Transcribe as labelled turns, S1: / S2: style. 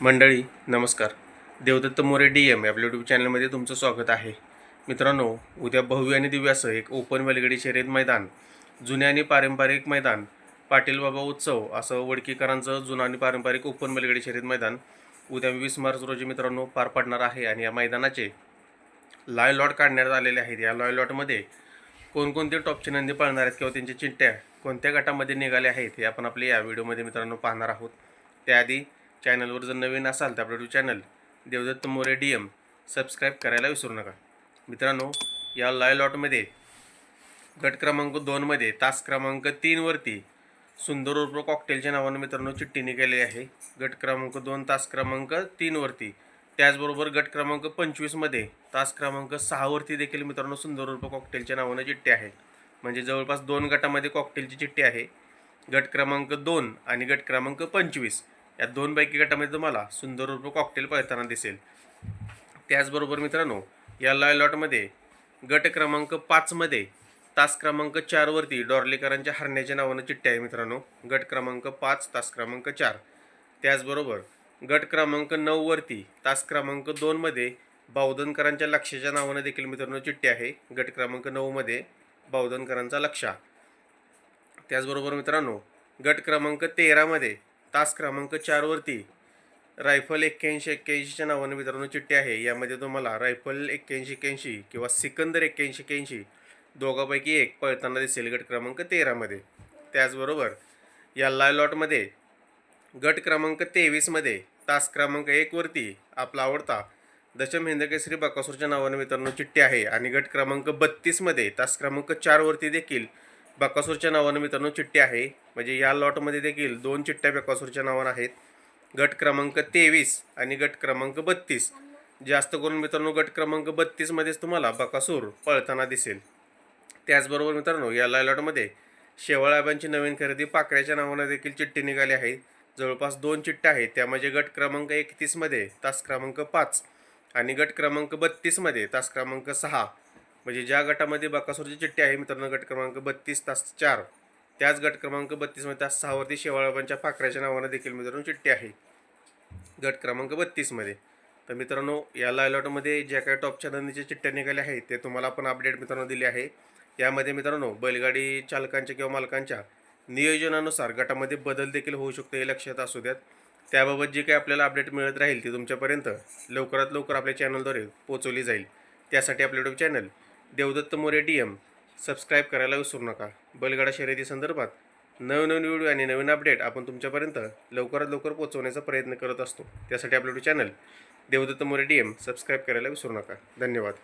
S1: मंडळी नमस्कार. Devdatt More D M आपल्या यूट्यूब चॅनलमध्ये तुमचं स्वागत आहे. मित्रांनो उद्या भव्य आणि दिव्यासह असं एक ओपन वेलगडी शर्यत मैदान जुने आणि पारंपरिक मैदान पाटील बाबा उत्सव असं वडकीकरांचं जुनं आणि पारंपरिक ओपन वेलगडी शर्यत मैदान उद्या वीस मार्च रोजी मित्रांनो पार पडणार आहे आणि या मैदानाचे लाय लॉट काढण्यात आलेले आहेत. या लॉय लॉटमध्ये कोणकोणते टॉपचे नंदी पाळणार आहेत किंवा त्यांच्या चिंट्या कोणत्या गटामध्ये निघाल्या आहेत हे आपण आपले या व्हिडिओमध्ये मित्रांनो पाहणार आहोत. त्याआधी चॅनलवर जर नवीन असाल तर आपलं channel Devdatta More D M subscribe करायला विसरू नका. मित्रांनो या लॉय लॉटमध्ये गट क्रमांक दोनमध्ये तास क्रमांक तीनवरती सुंदर उर्फ कॉकटेलच्या नावानं मित्रांनो चिठ्ठी निघाली आहे. गट क्रमांक दोन तास क्रमांक तीनवरती त्याचबरोबर गट क्रमांक पंचवीसमध्ये तास क्रमांक सहावरती देखील मित्रांनो सुंदर उर्फ कॉकटेलच्या नावानं चिठ्ठी आहे. म्हणजे जवळपास दोन गटामध्ये कॉकटेलची चिठ्ठी आहे. गट क्रमांक दोन आणि गट क्रमांक पंचवीस. या दोनपैकी गटामध्ये तुम्हाला सुंदर रूप कॉकटेल पळताना दिसेल. त्याचबरोबर मित्रांनो या लाय लॉटमध्ये गट क्रमांक पाचमध्ये तास क्रमांक चारवरती डॉर्लेकरांच्या हरण्याच्या नावानं चिठ्ठी आहे मित्रांनो. गट क्रमांक पाच तास क्रमांक चार. त्याचबरोबर गट क्रमांक नऊवरती तास क्रमांक दोनमध्ये बावधनकरांच्या लक्षाच्या नावानं देखील मित्रांनो चिठ्ठी आहे. गट क्रमांक नऊमध्ये बावधनकरांचा लक्षा. त्याचबरोबर मित्रांनो गट क्रमांक तेरामध्ये तास क्रमांक चारवरती रायफल एक्क्याऐंशी एक्क्याऐंशीच्या नावानं मित्रांनो चिठ्ठी आहे. यामध्ये तुम्हाला रायफल एक्क्याऐंशी एक्क्याऐंशी किंवा सिकंदर एक्क्याऐंशी एक्क्याऐंशी दोघांपैकी एक पळताना दिसेल गट क्रमांक तेरामध्ये त्याचबरोबर या लाय लॉटमध्ये गट क्रमांक तेवीसमध्ये तास क्रमांक एकवरती आपला आवडता दशम हिंदकेसरी बकासूरच्या नावानं मित्रांनो चिठ्ठी आहे. आणि गट क्रमांक बत्तीसमध्ये तास क्रमांक चारवरती देखील बकासूरच्या नावानं मित्रांनो चिठ्ठी आहे. म्हणजे या लॉटमध्ये देखील दोन चिठ्ठ्या बकासूरच्या नावानं आहेत. गट क्रमांक तेवीस आणि गट क्रमांक बत्तीस. जास्त करून मित्रांनो गट क्रमांक बत्तीसमध्येच तुम्हाला बकासूर पळताना दिसेल. त्याचबरोबर मित्रांनो या लायलॉटमध्ये शेवाळाबांची नवीन खरेदी पाकऱ्याच्या नावानं देखील चिठ्ठी निघाली आहे. जवळपास दोन चिठ्ठ्या आहेत. त्यामध्ये गट क्रमांक एकतीसमध्ये तास क्रमांक पाच आणि गट क्रमांक बत्तीसमध्ये तास क्रमांक सहा. म्हणजे ज्या गटामध्ये बकासूरची चिठ्ठी आहे मित्रांनो गट क्रमांक बत्तीस तास चार. त्याच गट क्रमांक बत्तीसमध्ये तास सहावरती शेवाळबांच्या फाकऱ्याच्या नावानं देखील मित्रांनो चिठ्ठी आहे. गट क्रमांक बत्तीसमध्ये तर मित्रांनो या लायलॉटमध्ये ज्या काही टॉपच्या नंदीच्या चिठ्ठ्या निघाल्या आहेत ते तुम्हाला आपण अपडेट मित्रांनो दिले आहे. यामध्ये मित्रांनो बैलगाडी चालकांच्या किंवा मालकांच्या नियोजनानुसार गटामध्ये बदल देखील होऊ शकतो हे लक्षात असू द्यात. त्याबाबत जे काही आपल्याला अपडेट मिळत राहील ती तुमच्यापर्यंत लवकरात लवकर आपल्या चॅनलद्वारे पोचवली जाईल. त्यासाठी आपले YouTube channel Devdatta More D M subscribe करायला विसरू नका. बैलगाडा शर्यती संदर्भात नवनवीन व्हिडिओ आणि नवीन अपडेट आपण तुमच्यापर्यंत लवकरात लवकर पोहोचवण्याचा प्रयत्न करत असतो. त्यासाठी आपलं channel Devdatta More D M subscribe करायला विसरू नका. धन्यवाद.